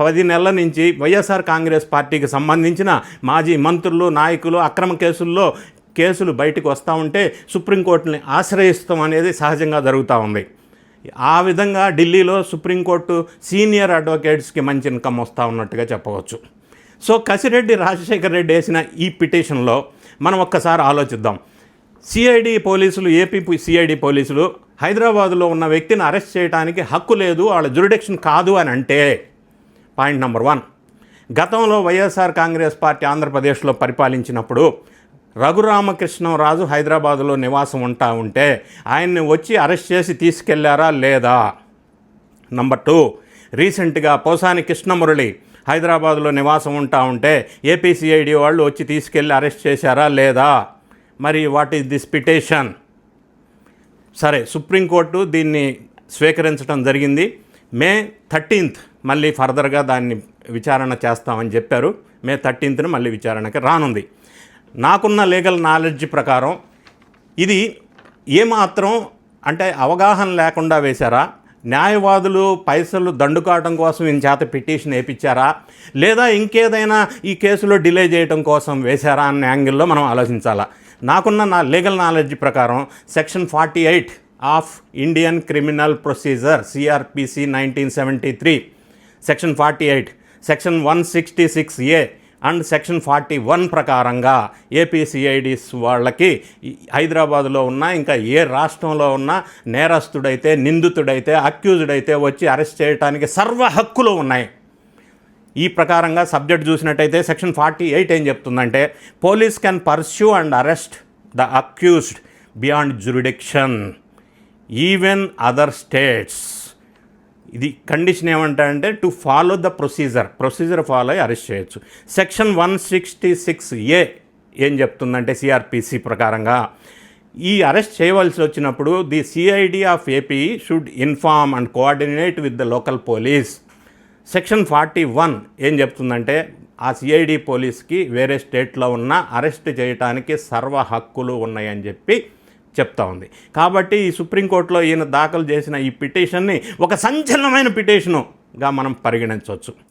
పది నెలల నుంచి వైఎస్ఆర్ కాంగ్రెస్ పార్టీకి సంబంధించిన మాజీ మంత్రులు నాయకులు అక్రమ కేసుల్లో కేసులు బయటకు వస్తూ ఉంటే సుప్రీంకోర్టుని ఆశ్రయిస్తాం అనేది సహజంగా జరుగుతూ ఉంది. ఆ విధంగా ఢిల్లీలో సుప్రీంకోర్టు సీనియర్ అడ్వకేట్స్కి మంచి ఇన్కమ్ వస్తూ ఉన్నట్టుగా చెప్పవచ్చు. సో కసిరెడ్డి రాజశేఖర్ రెడ్డి వేసిన ఈ పిటిషన్లో మనం ఒక్కసారి ఆలోచిద్దాం. సిఐడి పోలీసులు ఏపీ సిఐడి పోలీసులు హైదరాబాద్లో ఉన్న వ్యక్తిని అరెస్ట్ చేయడానికి హక్కు లేదు వాళ్ళ జ్యురిడిక్షన్ కాదు అని అంటే పాయింట్ నెంబర్ వన్. గతంలో వైఎస్ఆర్ కాంగ్రెస్ పార్టీ ఆంధ్రప్రదేశ్లో పరిపాలించినప్పుడు రఘురామకృష్ణరాజు హైదరాబాదులో నివాసం ఉంటా ఉంటే ఆయన్ని వచ్చి అరెస్ట్ చేసి తీసుకెళ్ళారా లేదా? Number two. రీసెంట్గా పోసాని కృష్ణమురళి హైదరాబాద్లో నివాసం ఉంటా ఉంటే ఏపీసీఐడి వాళ్ళు వచ్చి తీసుకెళ్ళి అరెస్ట్ చేశారా లేదా? మరి వాట్ ఈజ్ దిస్ పిటేషన్? సరే సుప్రీంకోర్టు దీన్ని స్వీకరించడం జరిగింది. May thirteenth. మళ్ళీ ఫర్దర్గా దాన్ని విచారణ చేస్తామని చెప్పారు. మే థర్టీన్త్న మళ్ళీ విచారణకి రానుంది. నాకున్న లీగల్ నాలెడ్జ్ ప్రకారం ఇది ఏమాత్రం అంటే అవగాహన లేకుండా వేశారా? న్యాయవాదులు పైసలు దండుకావడం కోసం ఈయన చేత పిటిషన్ వేయించారా లేదా ఇంకేదైనా ఈ కేసులో డిలే చేయడం కోసం వేశారా అన్న యాంగిల్లో మనం ఆలోచించాలా? నాకున్న నా లీగల్ నాలెడ్జ్ ప్రకారం section forty eight of Indian criminal procedure CrPC nineteen seventy three section forty eight section one sixty six A and section forty one ప్రకారంగా ఏపీసీఐడిస్ వాళ్ళకి హైదరాబాద్లో ఉన్న ఇంకా ఏ రాష్ట్రంలో ఉన్న నేరస్తుడైతే నిందితుడైతే అక్యూజ్డ్ అయితే వచ్చి అరెస్ట్ చేయడానికి సర్వ హక్కులు ఉన్నాయి. ఈ ప్రకారంగా సబ్జెక్ట్ చూసినట్టయితే సెక్షన్ ఫార్టీ ఎయిట్ ఏం చెప్తుందంటే police can pursue and arrest the accused beyond jurisdiction even other states. ఇది కండిషన్ ఏమంటారంటే to follow the procedure procedure follow అయ్యి అరెస్ట్ చేయొచ్చు. Section one sixty six A ఏం చెప్తుందంటే సిఆర్పిసి ప్రకారంగా ఈ అరెస్ట్ చేయవలసి వచ్చినప్పుడు the CID of AP should inform and coordinate with the local police section forty one ఏం చెప్తుందంటే ఆ సిఐడి పోలీస్కి వేరే స్టేట్లో ఉన్న అరెస్ట్ చేయడానికి సర్వ హక్కులు ఉన్నాయని చెప్పి చెప్తా ఉంది. కాబట్టి ఈ సుప్రీంకోర్టులో ఈయన దాఖలు చేసిన ఈ పిటిషన్ని ఒక సంచలనమైన పిటిషనుగా మనం పరిగణించవచ్చు.